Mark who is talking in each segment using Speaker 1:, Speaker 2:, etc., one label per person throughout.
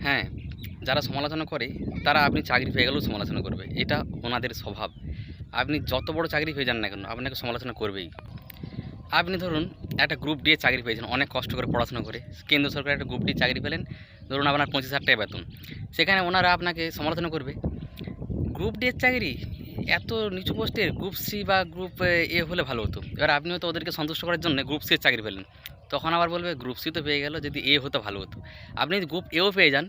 Speaker 1: হ্যাঁ যারা সমালোচনা করে, তারা আপনি চাকরি পেয়ে গেলেও সমালোচনা করবে। এটা ওনাদের স্বভাব। আপনি যত বড় চাকরি পেয়ে যান না কেন, আপনাকে সমালোচনা করবেই। আপনি ধরুন, একটা গ্রুপ ডি চাকরি পেয়েছেন, অনেক কষ্ট করে পড়াশোনা করে। কেন্দ্র সরকার একটা গ্রুপ ডি চাকরি পেলেন, ধরুন আপনার পঁচিশ হাজার টাকা বেতন। সেখানে ওনারা আপনাকে সমালোচনা করবে। গ্রুপ ডি চাকরি, এত নিচু পোস্টের গ্রুপ সি বা গ্রুপ এ হলে ভালো হতো। এবার আপনি হয়তো ওদেরকে সন্তুষ্ট করার জন্য গ্রুপ সি চাকরি পেলেন। তখন আবার বলবে গ্রুপ সি তো পেয়ে গেল, যদি এ হতো ভালো হতো। আপনি যদি গ্রুপ এও পেয়ে যান,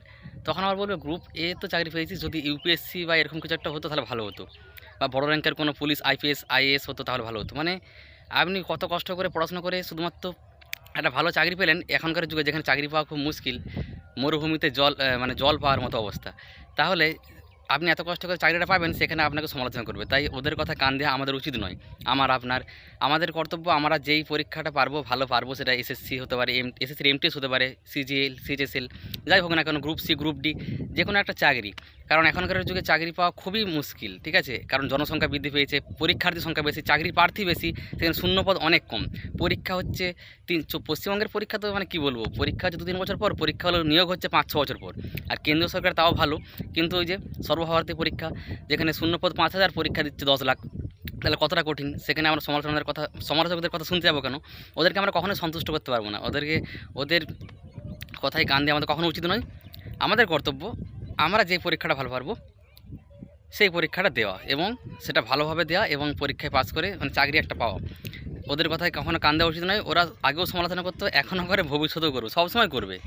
Speaker 1: তখন আবার বলবে গ্রুপ এ তো চাকরি পেয়েছি, যদি ইউপিএসসি বা এরকম কিছু একটা হতো তাহলে ভালো হতো। বা বড় র্যাঙ্কের কোনো পুলিশ আইপিএস আইএএস হতো তাহলে ভালো হতো। মানে আপনি কত কষ্ট করে পড়াশোনা করে শুধুমাত্র একটা ভালো চাকরি পেলেন, এখনকার যুগে যেখানে চাকরি পাওয়া খুব মুশকিল, মরুভূমিতে জল মানে জল পাওয়ার মতো অবস্থা। তাহলে আপনি এত কষ্ট করে চাকরিটা পাবেন, সেখানে আপনাকে সমালোচনা করবে। তাই ওদের কথা কান দেওয়া আমাদের উচিত নয়। আমার আপনার, আমাদের কর্তব্য আমরা যেই পরীক্ষাটা পারব, ভালো পারব, সেটা এসএসসি হতে পারে এম এসএসসির এমটিএস হতে পারে সিজিএল সিএচএসএল যাই হোক না কেন গ্রুপ সি গ্রুপ ডি যে কোনো একটা চাকরি। কারণ এখনকার যুগে চাকরি পাওয়া খুবই মুশকিল, ঠিক আছে? কারণ জনসংখ্যা বৃদ্ধি পেয়েছে পরীক্ষার্থী সংখ্যা বেশি চাকরি প্রার্থী বেশি, সেখানে শূন্যপদ অনেক কম। পরীক্ষা হচ্ছে তিন পশ্চিমবঙ্গের পরীক্ষা তো মানে কী বলব? পরীক্ষা হচ্ছে দু তিন বছর পর, পরীক্ষা হলো নিয়োগ হচ্ছে পাঁচ, ছ বছর পর। আর কেন্দ্রীয় সরকার তাও ভালো, কিন্তু ওই যে সর্বভারতীয় পরীক্ষা, যেখানে শূন্যপদ পাঁচ হাজার, পরীক্ষা দিচ্ছে দশ লাখ। তাহলে কতটা কঠিন? সেখানে আমরা সমালোচনাদের কথা, সমালোচকদের কথা শুনতে যাব কেন? ওদেরকে আমরা কখনোই সন্তুষ্ট করতে পারব না। ওদেরকে, ওদের কথায় কান দিয়ে আমাদের কখনো উচিত নয়। আমাদের কর্তব্য, আমরা যে পরীক্ষাটা ভালো পারব, সেই পরীক্ষাটা দেওয়া এবং সেটা ভালোভাবে দেওয়া এবং পরীক্ষায় পাস করে মানে চাকরি একটা পাওয়া। ওদের কথায় কখনো কান দেওয়া উচিত নয়। ওরা আগেও সমালোচনা করতো, এখনও করে, ভবিষ্যতেও করবে, সবসময় করবে।